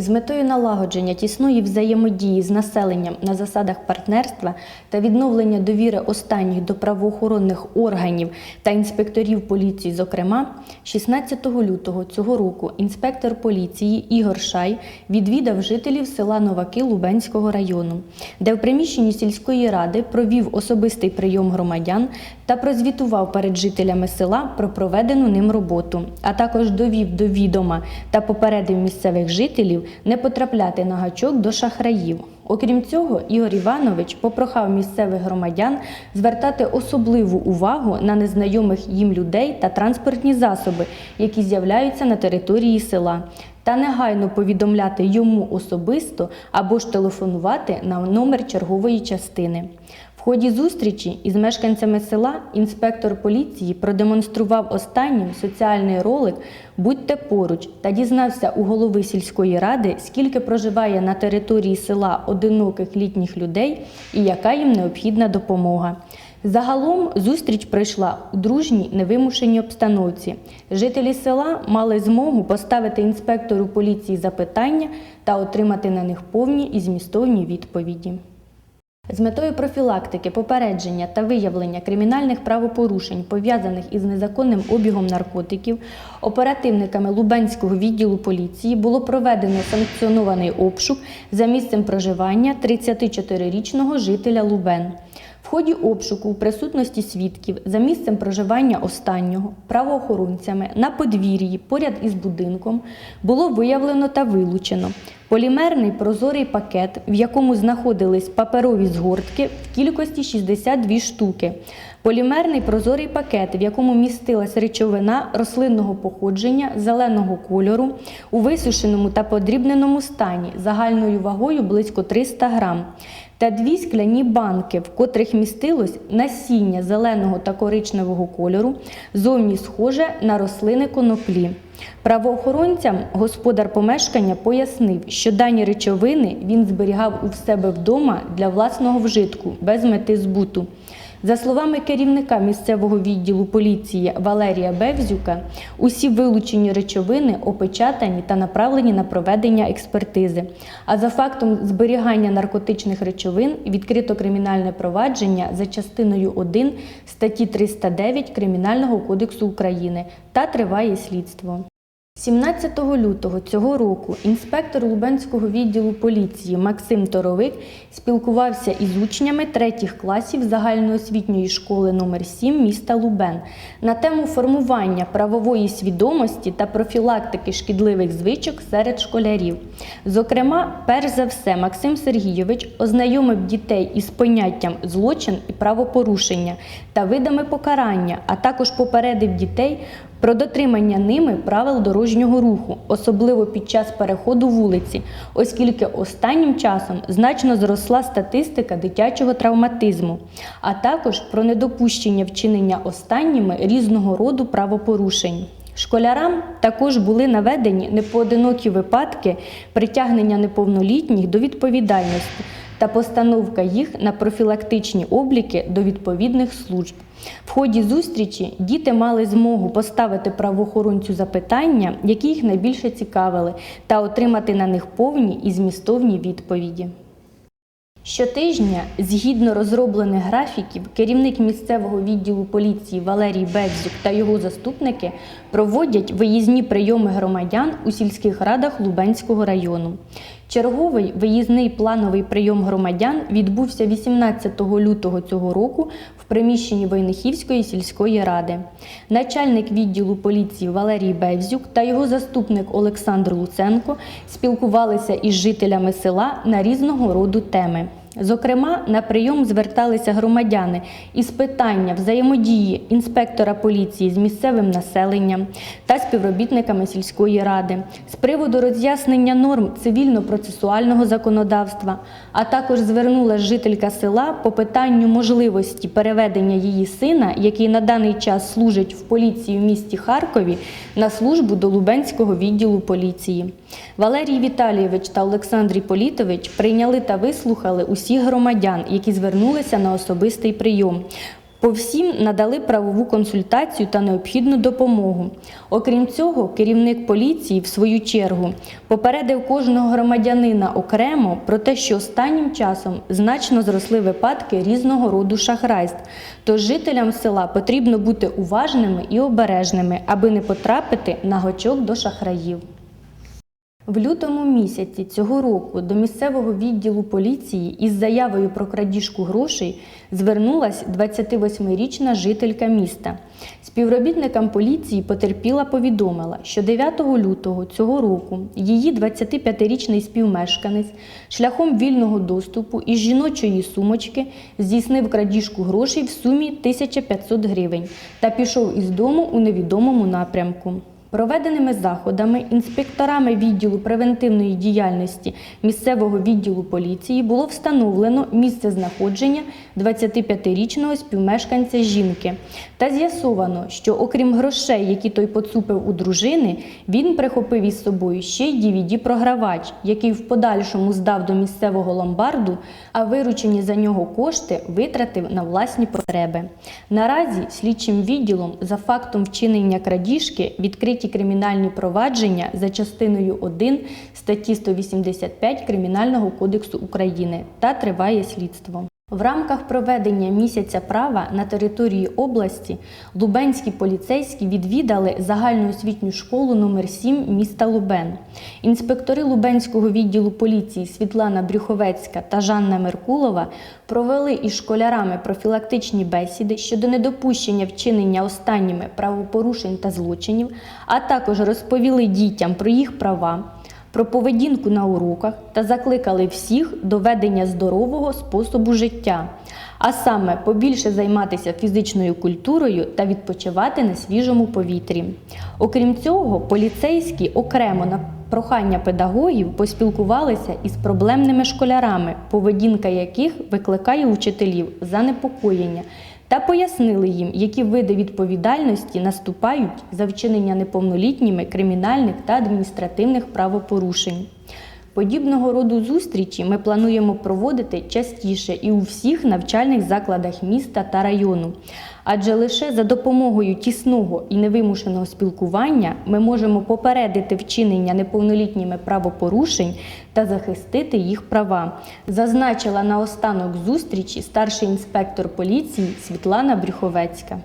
З метою налагодження тісної взаємодії з населенням на засадах партнерства та відновлення довіри останніх до правоохоронних органів та інспекторів поліції, зокрема, 16 лютого цього року інспектор поліції Ігор Шай відвідав жителів села Новаки Лубенського району, де в приміщенні сільської ради провів особистий прийом громадян та прозвітував перед жителями села про проведену ним роботу, а також довів до відома та попередив місцевих жителів не потрапляти на гачок до шахраїв. Окрім цього, Ігор Іванович попрохав місцевих громадян звертати особливу увагу на незнайомих їм людей та транспортні засоби, які з'являються на території села, та негайно повідомляти йому особисто або ж телефонувати на номер чергової частини. В ході зустрічі із мешканцями села інспектор поліції продемонстрував останнім соціальний ролик Будьте поруч та дізнався у голови сільської ради, скільки проживає на території села одиноких літніх людей і яка їм необхідна допомога. Загалом зустріч пройшла у дружній невимушеній обстановці. Жителі села мали змогу поставити інспектору поліції запитання та отримати на них повні і змістовні відповіді. З метою профілактики, попередження та виявлення кримінальних правопорушень, пов'язаних із незаконним обігом наркотиків, оперативниками Лубенського відділу поліції було проведено санкціонований обшук за місцем проживання 34-річного жителя Лубен. В ході обшуку у присутності свідків за місцем проживання останнього правоохоронцями на подвір'ї поряд із будинком було виявлено та вилучено полімерний прозорий пакет, в якому знаходились паперові згортки в кількості 62 штуки. Полімерний прозорий пакет, в якому містилась речовина рослинного походження зеленого кольору у висушеному та подрібненому стані загальною вагою близько 300 грам та дві скляні банки, в котрих містилось насіння зеленого та коричневого кольору, зовні схоже на рослини коноплі. Правоохоронцям господар помешкання пояснив, що дані речовини він зберігав у себе вдома для власного вжитку без мети збуту. За словами керівника місцевого відділу поліції Валерія Бевзюка, усі вилучені речовини опечатані та направлені на проведення експертизи. А за фактом зберігання наркотичних речовин відкрито кримінальне провадження за частиною 1 статті 309 Кримінального кодексу України та триває слідство. 17 лютого цього року інспектор Лубенського відділу поліції Максим Торовик спілкувався із учнями третіх класів загальноосвітньої школи номер 7 міста Лубен на тему формування правової свідомості та профілактики шкідливих звичок серед школярів. Зокрема, перш за все, Максим Сергійович ознайомив дітей із поняттям злочин і правопорушення та видами покарання, а також попередив дітей про дотримання ними правил дорожнього руху, особливо під час переходу вулиці, оскільки останнім часом значно зросла статистика дитячого травматизму, а також про недопущення вчинення останніми різного роду правопорушень. Школярам також були наведені непоодинокі випадки притягнення неповнолітніх до відповідальності та постановка їх на профілактичні обліки до відповідних служб. В ході зустрічі діти мали змогу поставити правоохоронцю запитання, які їх найбільше цікавили, та отримати на них повні і змістовні відповіді. Щотижня, згідно розроблених графіків, керівник місцевого відділу поліції Валерій Бевзюк та його заступники проводять виїзні прийоми громадян у сільських радах Лубенського району. Черговий виїзний плановий прийом громадян відбувся 18 лютого цього року в приміщенні Войнихівської сільської ради. Начальник відділу поліції Валерій Бевзюк та його заступник Олександр Луценко спілкувалися із жителями села на різного роду теми. Зокрема, на прийом зверталися громадяни із питання взаємодії інспектора поліції з місцевим населенням та співробітниками сільської ради з приводу роз'яснення норм цивільно-процесуального законодавства, а також звернулася жителька села по питанню можливості переведення її сина, який на даний час служить в поліції в місті Харкові, на службу до Лубенського відділу поліції. Валерій Віталійович та Олександрій Політович прийняли та вислухали усіх громадян, які звернулися на особистий прийом. По всім надали правову консультацію та необхідну допомогу. Окрім цього, керівник поліції, в свою чергу, попередив кожного громадянина окремо про те, що останнім часом значно зросли випадки різного роду шахрайств. Тож жителям села потрібно бути уважними і обережними, аби не потрапити на гачок до шахраїв. В лютому місяці цього року до місцевого відділу поліції із заявою про крадіжку грошей звернулась 28-річна жителька міста. Співробітникам поліції потерпіла повідомила, що 9 лютого цього року її 25-річний співмешканець шляхом вільного доступу із жіночої сумочки здійснив крадіжку грошей в сумі 1500 гривень та пішов із дому у невідомому напрямку. Проведеними заходами інспекторами відділу превентивної діяльності місцевого відділу поліції було встановлено місце знаходження 25-річного співмешканця жінки та з'ясовано, що окрім грошей, які той поцупив у дружини, він прихопив із собою ще й DVD-програвач, який в подальшому здав до місцевого ломбарду, а виручені за нього кошти витратив на власні потреби. Наразі слідчим відділом за фактом вчинення крадіжки відкриті кримінальні провадження за частиною 1 статті 185 Кримінального кодексу України та триває слідство. В рамках проведення місяця права на території області лубенські поліцейські відвідали загальноосвітню школу номер 7 міста Лубен. Інспектори Лубенського відділу поліції Світлана Брюховецька та Жанна Меркулова провели із школярами профілактичні бесіди щодо недопущення вчинення останніми правопорушень та злочинів, а також розповіли дітям про їх права про поведінку на уроках та закликали всіх до ведення здорового способу життя, а саме побільше займатися фізичною культурою та відпочивати на свіжому повітрі. Окрім цього, поліцейські окремо на прохання педагогів поспілкувалися із проблемними школярами, поведінка яких викликає у вчителів занепокоєння та пояснили їм, які види відповідальності наступають за вчинення неповнолітніми кримінальних та адміністративних правопорушень. Подібного роду зустрічі ми плануємо проводити частіше і у всіх навчальних закладах міста та району. Адже лише за допомогою тісного і невимушеного спілкування ми можемо попередити вчинення неповнолітніми правопорушень та захистити їх права, зазначила наостанок зустрічі старший інспектор поліції Світлана Брюховецька.